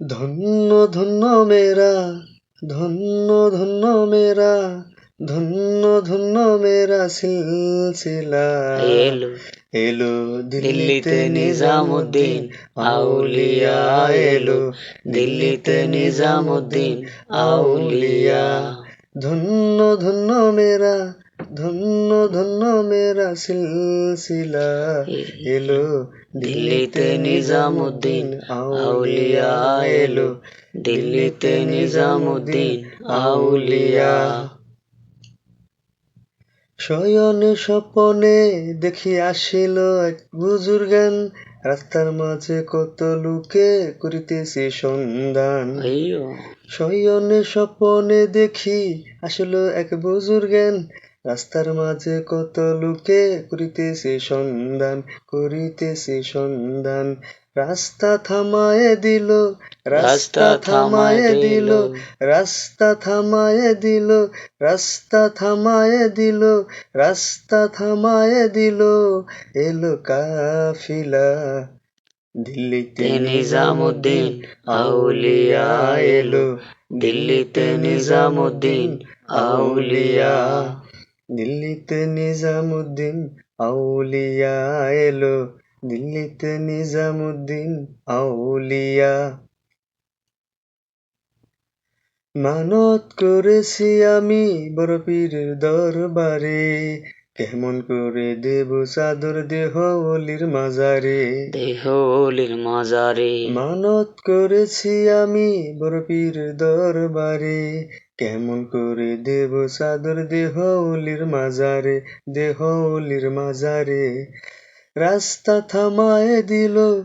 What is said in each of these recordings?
ধন্য ধন্য মেরা ধন্য ধন্য মেরা ধন্য ধন্য মেরা সিলসিলা। এলো এলো দিল্লিতে নিজামুদ্দিন আউলিয়া এলো। দিল্লিতে নিজামুদ্দিন আউলিয়া। ধন্য ধন্য মেরা ধন্য ধন্য মেরা সিলসিলা। এলো দিল্লিতে নিজামুদ্দিন আউলিয়া এলো দিল্লিতে নিজামুদ্দিন আউলিয়া। শয়নে স্বপনে দেখি আসিল এক বুজুর্গান রাস্তার মাঝে কত লোকে করিতেছে সন্ধান। শয়নে স্বপনে দেখি আসলো এক বুজুর্গান রাস্তার মাঝে কত লোকে করিতেছে সন্ধান করিতেছে সন্ধান। রাস্তা থামায়ে দিল রাস্তা থামায়ে দিল। রাস্তা থামায়ে দিল রাস্তা থামায়ে দিল রাস্তা থামায়ে দিল। এলো কাফিলা দিল্লিতে নিজামুদ্দিন আউলিয়া এলো। দিল্লিতে নিজামুদ্দিন আউলিয়া দিল্লিতে নিজামুদ্দিন আউলিয়া এলো। দিল্লিতে নিজামুদ্দিন আউলিয়া। মানত করেছি আমি বড় পীরের দরবারে। কেমন করে দেব চাদর দেহ অলির মাজারে? দেহলির মাজারে। মানত করেছি আমি বরপির দরবারে। কেমন করে দেব চাদর দেহ অলির মাজারে? দেহ অলির মাজারে। রাস্তা থামায় দিল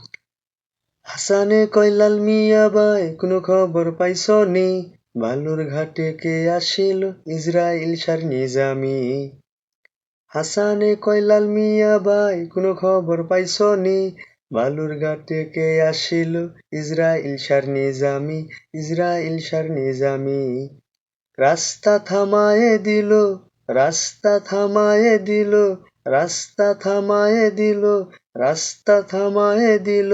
হাসানে কয়লাল মিয়া ভাই, কোনো খবর পাইছ নি বালুর ঘাটে কে আসিল? ইসরাইল সার নিজামি। হাসানে কয়লাল মিয়া ভাই, কোনো খবর পাইছ নি বালুর ঘাটে কে আসিল? ইসরাইল সার নিজামি, ইসরাইল সার নিজামি। রাস্তা থামায়ে দিল, রাস্তা থামায়ে দিল, রাস্তা থামায়ে দিল, রাস্তা থামায়ে দিল